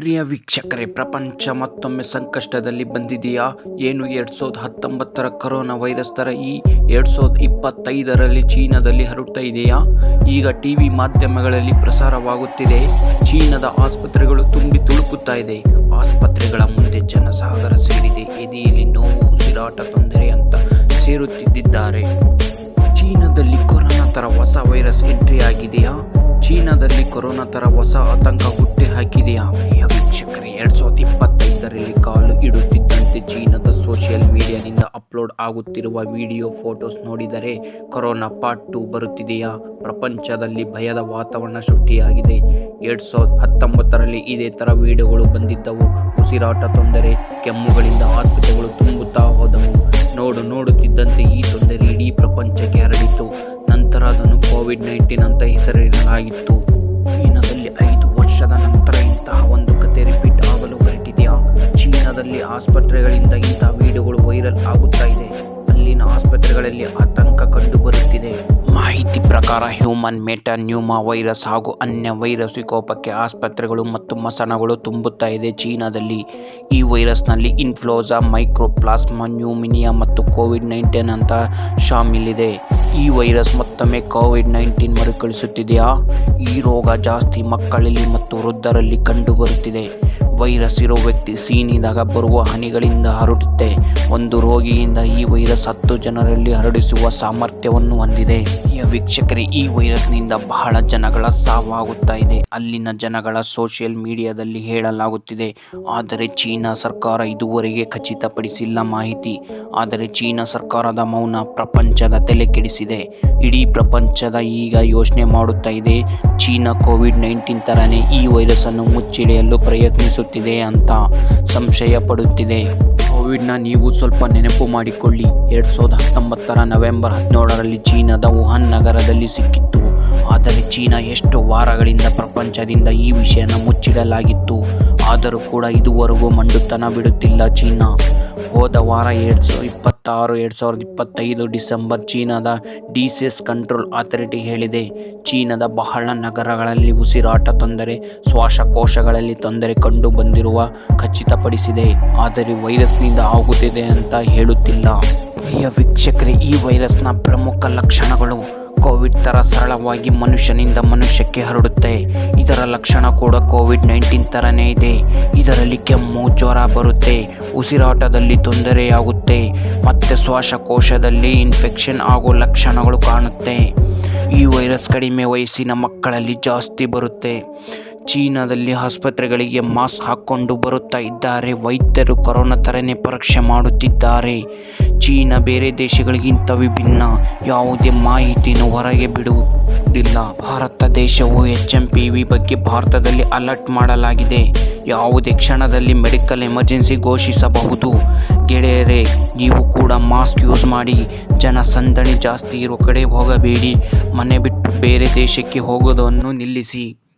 ಪ್ರಿಯ ವೀಕ್ಷಕರೇ, ಪ್ರಪಂಚ ಮತ್ತೊಮ್ಮೆ ಸಂಕಷ್ಟದಲ್ಲಿ ಬಂದಿದೆಯಾ? ಏನು ಎರಡು ಸಾವಿರದ ಹತ್ತೊಂಬತ್ತರ ಕೊರೋನಾ ವೈರಸ್ ಥರ ಈ ಎರಡು ಸಾವಿರದ ಇಪ್ಪತ್ತೈದರಲ್ಲಿ ಚೀನಾದಲ್ಲಿ ಹರಡ್ತಾ ಇದೆಯಾ? ಈಗ ಟಿ ವಿ ಮಾಧ್ಯಮಗಳಲ್ಲಿ ಪ್ರಸಾರವಾಗುತ್ತಿದೆ. ಚೀನಾದ ಆಸ್ಪತ್ರೆಗಳು ತುಂಬಿ ತುಳುಕುತ್ತಾ ಇದೆ. ಆಸ್ಪತ್ರೆಗಳ ಮುಂದೆ ಜನಸಾಗರ ಸೇರಿದೆ. ಎದೆಯಲ್ಲಿ ನೋವು ಉಸಿರಾಟ ತೊಂದರೆ ಅಂತ ಸೇರುತ್ತಿದ್ದಾರೆ ಚೀನಾದಲ್ಲಿ ಕೊರೋನಾ ಥರ ಹೊಸ ವೈರಸ್ ಎಂಟ್ರಿ ಆಗಿದೆಯಾ? ಕೊರೋನಾ ಥರ ಹೊಸ ಆತಂಕ ಹುಟ್ಟಿ ಹಾಕಿದೆಯಾ? ಪ್ರಿಯ ವೀಕ್ಷಕರೇ, ಎರಡು ಸಾವಿರದ ಇಪ್ಪತ್ತೈದರಲ್ಲಿ ಕಾಲು ಇಡುತ್ತಿದ್ದಂತೆ ಚೀನಾದ ಸೋಷಿಯಲ್ ಮೀಡಿಯಾದಿಂದ ಅಪ್ಲೋಡ್ ಆಗುತ್ತಿರುವ ವಿಡಿಯೋ ಫೋಟೋಸ್ ನೋಡಿದರೆ ಕೊರೋನಾ ಪಾರ್ಟ್ ಟು ಬರುತ್ತಿದೆಯಾ? ಪ್ರಪಂಚದಲ್ಲಿ ಭಯದ ವಾತಾವರಣ ಸೃಷ್ಟಿಯಾಗಿದೆ. ಎರಡು ಸಾವಿರದ ಹತ್ತೊಂಬತ್ತರಲ್ಲಿ ಇದೇ ಥರ ವಿಡಿಯೋಗಳು ಬಂದಿದ್ದವು. ಉಸಿರಾಟ ತೊಂದರೆ, ಕೆಮ್ಮುಗಳಿಂದ ಆಸ್ಪತ್ರೆಗಳು ತುಂಬುತ್ತಾ ಹೋದವು. ನೋಡು, ನೋಡುತ್ತಿದ್ದಂತೆ ಈ ತೊಂದರೆ ಇಡೀ ಪ್ರಪಂಚಕ್ಕೆ ಹರಡಿತು. ನಂತರ ಅದನ್ನು ಕೋವಿಡ್ ನೈನ್ಟೀನ್ ಅಂತ ಹೆಸರಿಡಲಾಗಿತ್ತು. ಆಸ್ಪತ್ರೆಗಳಲ್ಲಿ ಆತಂಕ ಕಂಡುಬರುತ್ತಿದೆ. ಮಾಹಿತಿ ಪ್ರಕಾರ ಹ್ಯೂಮನ್ ಮೆಟಾನ್ಯೂಮಾ ವೈರಸ್ ಹಾಗೂ ಅನ್ಯ ವೈರಸ್ ವಿಕೋಪಕ್ಕೆ ಆಸ್ಪತ್ರೆಗಳು ಮತ್ತು ಮಸಣಗಳು ತುಂಬುತ್ತಾ ಇದೆ ಚೀನಾದಲ್ಲಿ. ಈ ವೈರಸ್ನಲ್ಲಿ ಇನ್ಫ್ಲೋಜಾ ಮೈಕ್ರೋಪ್ಲಾಸ್ಮಾ, ನ್ಯೂಮಿನಿಯಾ ಮತ್ತು ಕೋವಿಡ್ ನೈನ್ಟೀನ್ ಅಂತ ಶಾಮಿಲಿದೆ. ಈ ವೈರಸ್ ಮತ್ತೊಮ್ಮೆ ಕೋವಿಡ್ ನೈನ್ಟೀನ್ ಮರುಕಳಿಸುತ್ತಿದೆಯಾ? ಈ ರೋಗ ಜಾಸ್ತಿ ಮಕ್ಕಳಲ್ಲಿ ಮತ್ತು ವೃದ್ಧರಲ್ಲಿ ಕಂಡುಬರುತ್ತಿದೆ. ವೈರಸ್ ಇರೋ ವ್ಯಕ್ತಿ ಸೀನಿದಾಗ ಬರುವ ಹನಿಗಳಿಂದ ಹರಡುತ್ತೆ. ಒಂದು ರೋಗಿಯಿಂದ ಈ ವೈರಸ್ ಹತ್ತು ಜನರಲ್ಲಿ ಹರಡಿಸುವ ಸಾಮರ್ಥ್ಯವನ್ನು ಹೊಂದಿದೆ. ವೀಕ್ಷಕರೇ, ಈ ವೈರಸ್ನಿಂದ ಬಹಳ ಜನಗಳ ಸಾವಾಗುತ್ತಾ ಇದೆ. ಅಲ್ಲಿನ ಜನಗಳ ಸೋಷಿಯಲ್ ಮೀಡಿಯಾದಲ್ಲಿ ಹೇಳಲಾಗುತ್ತಿದೆ, ಆದರೆ ಚೀನಾ ಸರ್ಕಾರ ಇದುವರೆಗೆ ಖಚಿತಪಡಿಸಿಲ್ಲ ಮಾಹಿತಿ. ಆದರೆ ಚೀನಾ ಸರ್ಕಾರದ ಮೌನ ಪ್ರಪಂಚದ ತಲೆ ಕೆಡಿಸಿದೆ ಇಡೀ ಪ್ರಪಂಚದ ಈಗ ಯೋಚನೆ ಮಾಡುತ್ತಾ ಇದೆ, ಚೀನಾ ಕೋವಿಡ್ ನೈನ್ಟೀನ್ ಥರನೇ ಈ ವೈರಸ್ ಅನ್ನು ಮುಚ್ಚಿಡಿಯಲು ಪ್ರಯತ್ನಿಸುತ್ತಿದೆ ಅಂತ ಸಂಶಯ ಪಡುತ್ತಿದೆ. ಕೋವಿಡ್ನ ನೀವು ಸ್ವಲ್ಪ ನೆನಪು ಮಾಡಿಕೊಳ್ಳಿ. ಎರಡು ಸಾವಿರದ ಹತ್ತೊಂಬತ್ತರ ನವೆಂಬರ್ ಹದಿನೇಳರಲ್ಲಿ ಚೀನಾದ ವುಹಾನ್ ನಗರದಲ್ಲಿ ಸಿಕ್ಕಿತ್ತು. ಆದರೆ ಚೀನಾ ಎಷ್ಟು ವಾರಗಳಿಂದ ಪ್ರಪಂಚದಿಂದ ಈ ವಿಷಯನ ಮುಚ್ಚಿಡಲಾಗಿತ್ತು. ಆದರೂ ಕೂಡ ಇದುವರೆಗೂ ಮಂಡುತನ ಬಿಡುತ್ತಿಲ್ಲ ಚೀನಾ. ಹೋದ ವಾರ ಎರಡು ಸಾವಿರದ ಇಪ್ಪತ್ತಾರು, ಎರಡು ಸಾವಿರದ ಇಪ್ಪತ್ತೈದು ಡಿಸೆಂಬರ್ ಚೀನಾದ ಡಿಸಿಎಸ್ ಕಂಟ್ರೋಲ್ ಅಥಾರಿಟಿ ಹೇಳಿದೆ. ಚೀನಾದ ಬಹಳ ನಗರಗಳಲ್ಲಿ ಉಸಿರಾಟ ತೊಂದರೆ, ಶ್ವಾಸಕೋಶಗಳಲ್ಲಿ ತೊಂದರೆ ಕಂಡು ಬಂದಿರುವ ಖಚಿತಪಡಿಸಿದೆ. ಆದರೆ ವೈರಸ್ನಿಂದ ಆಗುತ್ತಿದೆ ಅಂತ ಹೇಳುತ್ತಿಲ್ಲ. ಪ್ರಿಯ ವೀಕ್ಷಕರೇ, ಈ ವೈರಸ್ನ ಪ್ರಮುಖ ಲಕ್ಷಣಗಳು ಕೋವಿಡ್ ಥರ ಸರಳವಾಗಿ ಮನುಷ್ಯನಿಂದ ಮನುಷ್ಯಕ್ಕೆ ಹರಡುತ್ತೆ. ಇದರ ಲಕ್ಷಣ ಕೂಡ ಕೋವಿಡ್ ನೈನ್ಟೀನ್ ಥರನೇ ಇದೆ. ಕೆಮ್ಮು ಜ್ವರ ಬರುತ್ತೆ, ಉಸಿರಾಟದಲ್ಲಿ ತೊಂದರೆಯಾಗುತ್ತೆ, ಮತ್ತು ಶ್ವಾಸಕೋಶದಲ್ಲಿ ಇನ್ಫೆಕ್ಷನ್ ಆಗೋ ಲಕ್ಷಣಗಳು ಕಾಣುತ್ತೆ. ಈ ವೈರಸ್ ಕಡಿಮೆ ವಯಸ್ಸಿನ ಮಕ್ಕಳಲ್ಲಿ ಜಾಸ್ತಿ ಬರುತ್ತೆ. ಚೀನಾದಲ್ಲಿ ಆಸ್ಪತ್ರೆಗಳಿಗೆ ಮಾಸ್ಕ್ ಹಾಕ್ಕೊಂಡು ಬರುತ್ತಾ ಇದ್ದಾರೆ. ವೈದ್ಯರು ಕೊರೋನಾ ಥರನೇ ಪರೀಕ್ಷೆ ಮಾಡುತ್ತಿದ್ದಾರೆ. ಚೀನಾ ಬೇರೆ ದೇಶಗಳಿಗಿಂತ ವಿಭಿನ್ನ. ಯಾವುದೇ ಮಾಹಿತಿಯನ್ನು ಹೊರಗೆ ಬಿಡುವುದಿಲ್ಲ. ಭಾರತ ದೇಶವು ಎಚ್ ಎಂ ಪಿ ವಿ ಬಗ್ಗೆ ಭಾರತದಲ್ಲಿ ಅಲರ್ಟ್ ಮಾಡಲಾಗಿದೆ. ಯಾವುದೇ ಕ್ಷಣದಲ್ಲಿ ಮೆಡಿಕಲ್ ಎಮರ್ಜೆನ್ಸಿ ಘೋಷಿಸಬಹುದು. ಗೆಳೆಯರೇ, ನೀವು ಕೂಡ ಮಾಸ್ಕ್ ಯೂಸ್ ಮಾಡಿ. ಜನಸಂದಣಿ ಜಾಸ್ತಿ ಇರುವ ಕಡೆ ಹೋಗಬೇಡಿ. ಮನೆ ಬಿಟ್ಟು ಬೇರೆ ದೇಶಕ್ಕೆ ಹೋಗೋದನ್ನು ನಿಲ್ಲಿಸಿ.